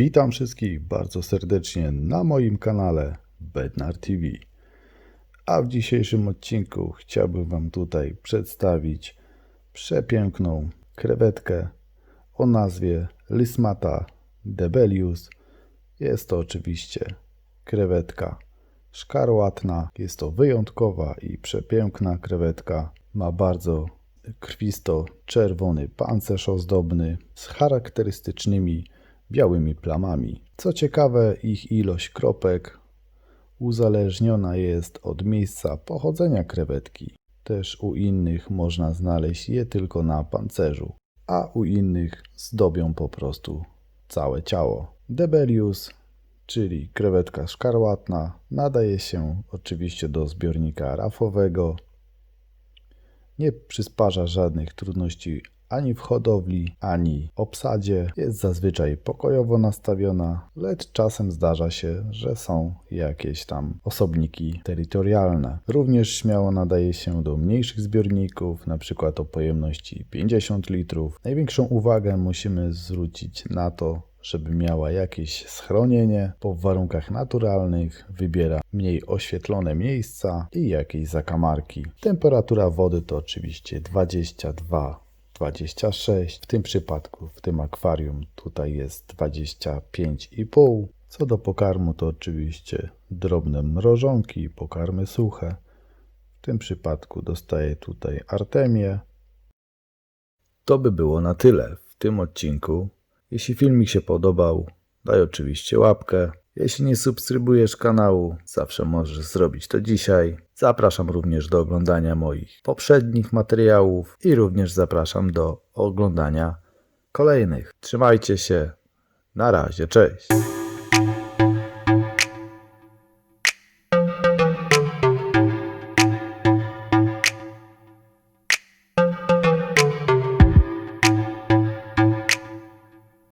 Witam wszystkich bardzo serdecznie na moim kanale Bednar TV. A w dzisiejszym odcinku chciałbym Wam tutaj przedstawić przepiękną krewetkę o nazwie Lysmata debelius. Jest to oczywiście krewetka szkarłatna. Jest to wyjątkowa i przepiękna krewetka. Ma bardzo krwisto-czerwony pancerz ozdobny z charakterystycznymi białymi plamami. Co ciekawe, ich ilość kropek uzależniona jest od miejsca pochodzenia krewetki. Też u innych można znaleźć je tylko na pancerzu, a u innych zdobią po prostu całe ciało. Debelius, czyli krewetka szkarłatna, nadaje się oczywiście do zbiornika rafowego. Nie przysparza żadnych trudności ani w hodowli, ani obsadzie. Jest zazwyczaj pokojowo nastawiona, lecz czasem zdarza się, że są jakieś tam osobniki terytorialne. Również śmiało nadaje się do mniejszych zbiorników, np. o pojemności 50 litrów. Największą uwagę musimy zwrócić na to, żeby miała jakieś schronienie po warunkach naturalnych, wybiera mniej oświetlone miejsca i jakieś zakamarki. Temperatura wody to oczywiście 22 26. W tym przypadku, w tym akwarium, tutaj jest 25,5. Co do pokarmu, to oczywiście drobne mrożonki, pokarmy suche. W tym przypadku dostaję tutaj artemię. To by było na tyle w tym odcinku. Jeśli filmik się podobał, daj oczywiście łapkę. Jeśli nie subskrybujesz kanału, zawsze możesz zrobić to dzisiaj. Zapraszam również do oglądania moich poprzednich materiałów i również zapraszam do oglądania kolejnych. Trzymajcie się. Na razie, cześć.